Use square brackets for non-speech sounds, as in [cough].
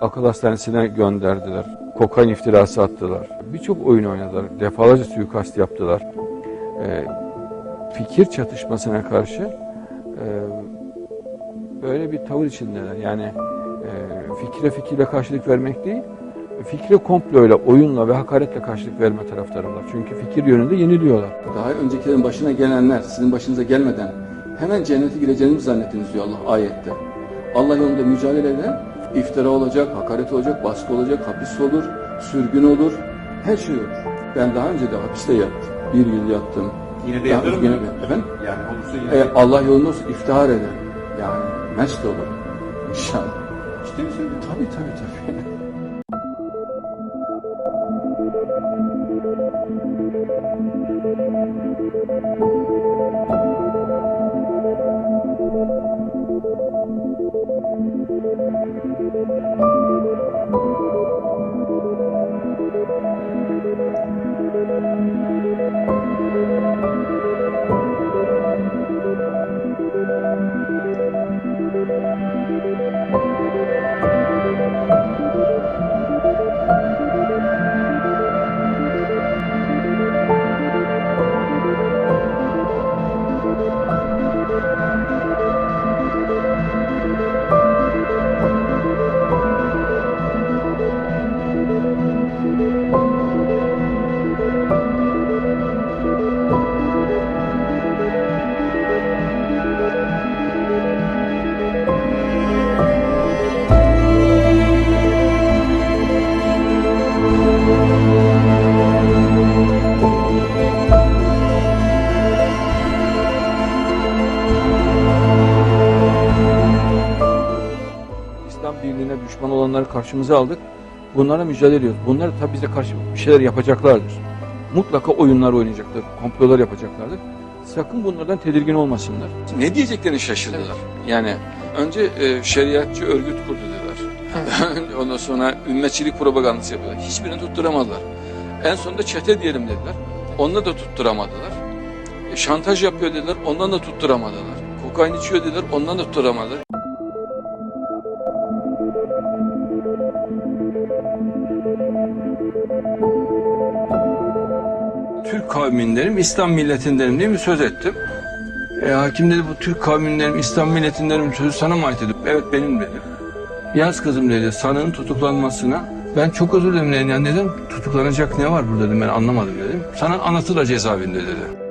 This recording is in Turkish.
Akıl hastanesine gönderdiler. Kokain iftirası attılar. Birçok oyun oynadılar. Defalarca suikast yaptılar. Ee, fikir çatışmasına karşı e, böyle bir tavır içindeler. Yani e, fikre fikirle karşılık vermek değil, fikre komployla, oyunla ve hakaretle karşılık verme taraftarılar. Çünkü fikir yönünde yeniliyorlar. Daha öncekilerin başına gelenler sizin başınıza gelmeden hemen cennete gireceğinizi zannettiniz diyor Allah ayette. Allah yolunda mücadele eden iftira olacak, hakaret olacak, baskı olacak, hapis olur, sürgün olur, her şey olur. Ben daha önce de hapiste yattım. Bir yıl yattım. Yine de Daha- yaparım yine- mı? Efendim? Yani olursa yine E, Allah yolunda olsun iftihar eder. Yani mest olur. İnşallah. ciddi misin? Tabii tabii tabii. [laughs] İslam düşman olanları karşımıza aldık. Bunlara mücadele ediyoruz. Bunlar tabii bize karşı bir şeyler yapacaklardır. Mutlaka oyunlar oynayacaklar, komplolar yapacaklardır. Sakın bunlardan tedirgin olmasınlar. Ne diyeceklerini şaşırdılar. Yani önce e, şeriatçı örgüt kurdu dediler. [laughs] Ondan sonra ümmetçilik propagandası yapıyorlar. Hiçbirini tutturamadılar. En sonunda çete diyelim dediler. Onunla da tutturamadılar. E, şantaj yapıyor dediler. Ondan da tutturamadılar. Kokain içiyor dediler. Ondan da tutturamadılar. Türk kavmindenim, İslam milletindenim diye bir söz ettim. E, hakim dedi bu Türk kavmindenim, İslam milletindenim sözü sana mı ait dedi. Evet benim dedi. Yaz kızım dedi sanığın tutuklanmasına. Ben çok özür dilerim. Yani dedim tutuklanacak ne var burada dedim ben anlamadım dedim. Sana anlatılır cezaevinde dedi.